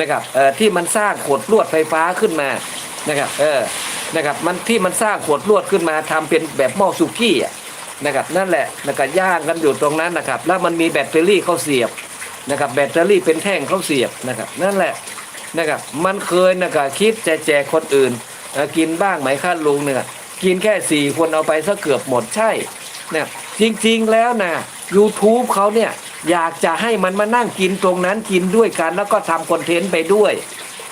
นะครับเอ่อที่มันสร้างขดลวดไฟฟ้าขึ้นมานะครับเออนะครับมันที่มันสร้างขดลวดขึ้นมาทำเป็นแบบหม้อสุกี้อะนะครับนั่นแหละนะครับย่างกันอยู่ตรงนั้นนะครับ แล้วมันมีแบตเตอรี่เขาเสียบนะครับแบตเตอรี่เป็นแท่งเขาเสียบนะครับนั่นแหละนะครับมันเคยนะครับคิดจะแจกคนอื่น กินบ้างไหมคะลุงเนี่ยกินแค่สี่คนเอาไปซะเกือบหมดใช่เนี่ยจริงๆแล้วนะ YouTube เขาเนี่ย อยากจะให้มันมานั่งกินตรงนั้นกินด้วยกัน แล้วก็ทำคอนเทนต์ไปด้วย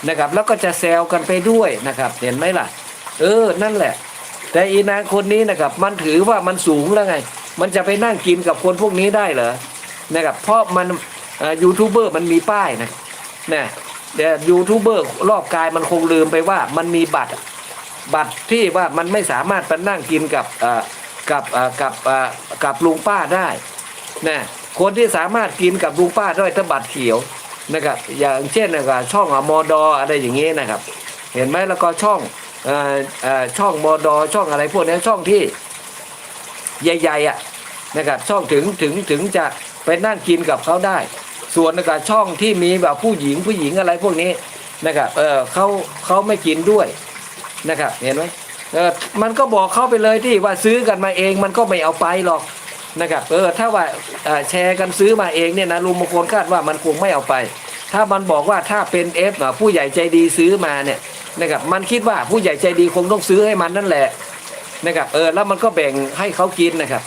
นะครับ แล้วก็จะแซวกันไปด้วยนะครับ เห็นไหมล่ะ เออนั่นแหละ แต่อีนางคนนี้นะครับ มันถือว่ามันสูงแล้วไง มันจะไปนั่งกินกับคนพวกนี้ได้เหรอนะครับ เพราะมันยูทูบเบอร์มันมีป้ายนะนะแต่ยูทูบเบอร์รอบกายมันคงลืมไปว่ามันมีบัตรบัตรที่ว่ามันไม่สามารถไปนั่งกินกับกับกับกับลุงป้าได้นะ คนที่สามารถกินกับลุงป้าด้ถ้าบัตรเขียวนะครับ อย่างเช่นนะครับช่องอมดอะไรอย่างนี้นะครับ เห็นไหมแล้วก็ช่องอ่อเอ่อช่องมดช่องอะไรพวกนี้ช่องที่ใหญ่ๆอะนะครับช่องถึงถึงถึงจะไปนั่งกินกับเขาได้ ส่วนนะครับช่องที่มีแบบผู้หญิงผู้หญิงอะไรพวกนี้นะครับเออเขาเขาไม่กินด้วยนะครับ เห็นไหมเออมันก็บอกเข้าไปเลยที่ว่าซื้อกันมาเองมันก็ไม่เอาไปหรอก นะครับเออถ้าว่าแชร์กันซื้อมาเองเนี่ยนะลุงมงคลคาดว่ามันคงไม่เอาไป ถ้ามันบอกว่าถ้าเป็นเอฟผู้ใหญ่ใจดีซื้อมาเนี่ยนะครับมันคิดว่าผู้ใหญ่ใจดีคงต้องซื้อให้มันนั่นแหละนะครับเออแล้วมันก็แบ่งให้เขากินนะครับ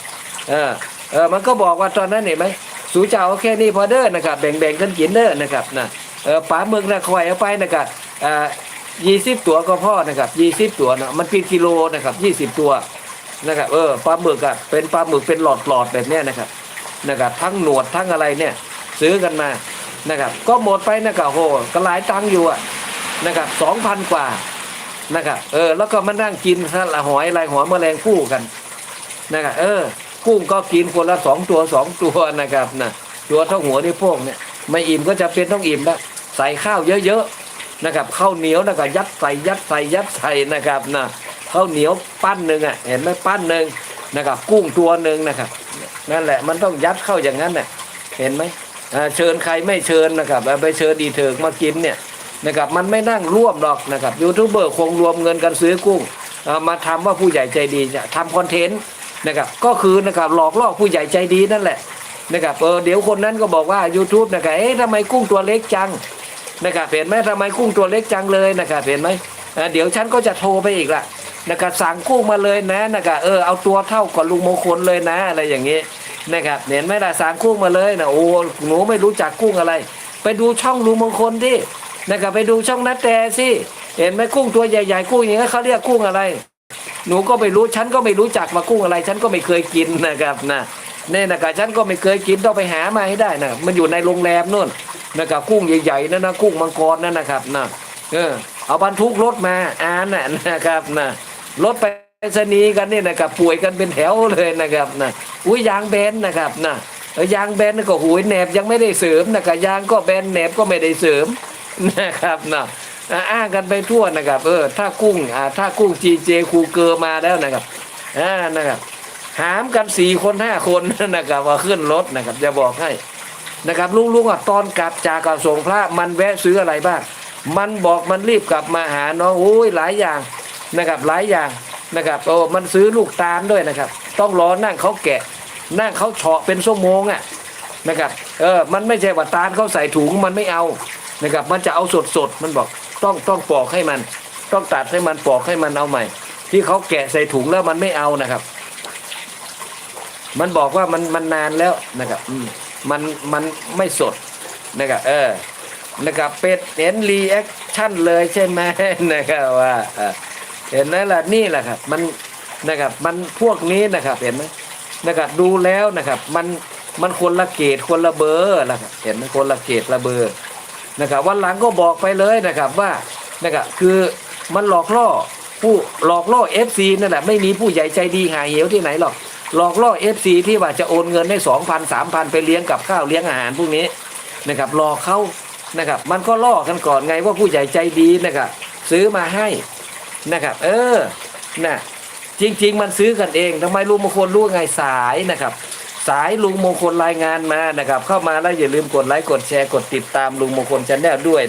เออเออมันก็บอกว่าตอนนั้นเห็นไหมสูเจ้าแค่นี้พอเด้อนะครับแบ่งแบ่งกันกินเด้อนะครับนะเออป๋าหมึกนะคอยเอาไปนะครับอ่ายี่สิบตัวก็พ่อนะครับยี่สิบตัวนะมันเป็นกิโลนะครับยี่สิบตัว นะครับเออปลาหมึกอะเป็นปลาหมึกเป็นหลอดหลอดแบบนี้นะครับนะครับทั้งหนวดทั้งอะไรเนี่ยซื้อกันมานะครับ ก็หมดไปนะครับโหก็หลายตังค์อยู่อะนะครับสองพันกว่านะครับเออแล้วก็มานั่งกินซะละหอยอะไรหอยแมลงคู่กันนะครับเออกุ้งก็กินคนละสองตัวสองตัวนะครับนะตัวเท่าหัวนี่พวกเนี่ยไม่อิ่มก็จะเป็นต้องอิ่มแล้วใส่ข้าวเยอะๆนะครับข้าวเหนียวนะครับยัดใส่ยัดใส่ยัดใส่นะครับนะ ข้าวเหนียวปั้นหนึ่งอะเห็นไหมปั้นหนึ่งนะครับกุ้งตัวหนึ่งนะครับนั่นแหละมันต้องยัดเข้าอย่างนั้นน่ะเห็นไหมเชิญใครไม่เชิญนะครับไปเชิญดีเถิกมากินเนี่ยนะครับมันไม่นั่งร่วมหรอกนะครับยูทูบเบอร์คงรวมเงินกันซื้อกุ้งมาทำว่าผู้ใหญ่ใจดีจะทำคอนเทนต์นะครับก็คือนะครับหลอกล่อผู้ใหญ่ใจดีนั่นแหละนะครับเออเดี๋ยวคนนั้นก็บอกว่า YouTube นะครับเอ๊ะทำไมกุ้งตัวเล็กจังนะครับเห็นไหมทำไมกุ้งตัวเล็กจังเลยนะครับเห็นไหมเดี๋ยวฉันก็จะโทรไปอีกละ นะครับสั่งกุ้งมาเลยนะนะครับเออเอาตัวเท่ากับลุงมงคลเลยนะอะไรอย่างนี้นะครับเห็นไหมล่ะสั่งกุ้งมาเลยนะโอ้หนูไม่รู้จักกุ้งอะไร ไปดูช่องลุงมงคลที่นะครับไปดูช่องนัดแต่สิเห็นไหมกุ้งตัวใหญ่ๆกุ้งอย่างนี้เขาเรียกกุ้งอะไร หนูก็ไม่รู้ฉันก็ไม่รู้จักว่ากุ้งอะไร ฉันก็ไม่เคยกินนะครับนะเนี่ยนะครับฉันก็ไม่เคยกินต้องไปหามาให้ได้นะมันอยู่ในโรงแรมนู่นนะครับกุ้งใหญ่ๆนั่นนะกุ้งมังกรนั่นนะครับนะเออเอาบรรทุกรถมาอ่านน่ะนะครับนะ รถไปสนีกันนี่นะครับป่วยกันเป็นแถวเลยนะครับนะอุ้ยยางแบนนะครับนะยางแบนก็หูยแหนบยังไม่ได้เสริมนะครับยางก็แบนแหนบก็ไม่ได้เสริมนะครับนะอ้างกันไปทั่วนะครับ เออถ้ากุ้งอ่าถ้ากุ้งจีเจคูเกอร์มาแล้วนะครับอ่านะครับ หามกันสี่คนห้าคนนะครับว่าขึ้นรถนะครับจะบอกให้นะครับลุงๆอะตอนกลับจากกระส่งพระมันแวะซื้ออะไรบ้างมันบอกมันรีบกลับมาหาน้องโอ้ยหลายอย่าง นะครับหลายอย่างนะครับโอ้มันซื้อลูกตาลด้วยนะครับ ต้องรอนั่งเขาแกะ นั่งเขาเฉาะเป็นชั่วโมงอะนะครับเออมันไม่ใช่ว่าตาลเขาใส่ถุงมันไม่เอานะครับมันจะเอาสดสดมันบอกต้องต้องปอกให้มัน ต้องตัดให้มันปอกให้มันเอาใหม่ ที่เขาแกะใส่ถุงแล้วมันไม่เอานะครับ มันบอกว่ามันมันนานแล้วนะครับอืมมันมันไม่สดนะครับเออนะครับเป็ดเห็นรีแอคชั่นเลยใช่ไหมนะครับว่า เห็นไหมล่ะนี่แหละครับ มันนะครับมันพวกนี้นะครับ เห็นไหมนะครับดูแล้วนะครับ มันมันคนละเกตคนละเบอร์นะครับเห็นไหมคนละเกตละเบอร์นะครับ วันหลังก็บอกไปเลยนะครับว่านะครับคือมันหลอกล่อผู้หลอกล่อเอฟซีนั่นแหละไม่มีผู้ใหญ่ใจดีหายเหวที่ไหนหรอกหลอกล่อเอฟซีที่ว่าจะโอนเงินให้สองพันสามพันไปเลี้ยงกับข้าวเลี้ยงอาหารพวกนี้นะครับหลอกเขานะครับ มันก็ล่อกันก่อนไงว่าผู้ใหญ่ใจดีนะครับซื้อมาให้ นะครับ เออนะจริง ๆ มันซื้อกันเองทำไมลุงมงคลรู้ไงสายนะครับ สายลุงมงคลรายงานมานะครับ เข้ามาแล้วอย่าลืมกดไลค์กดแชร์กดติดตามลุงมงคลชาแนลด้วย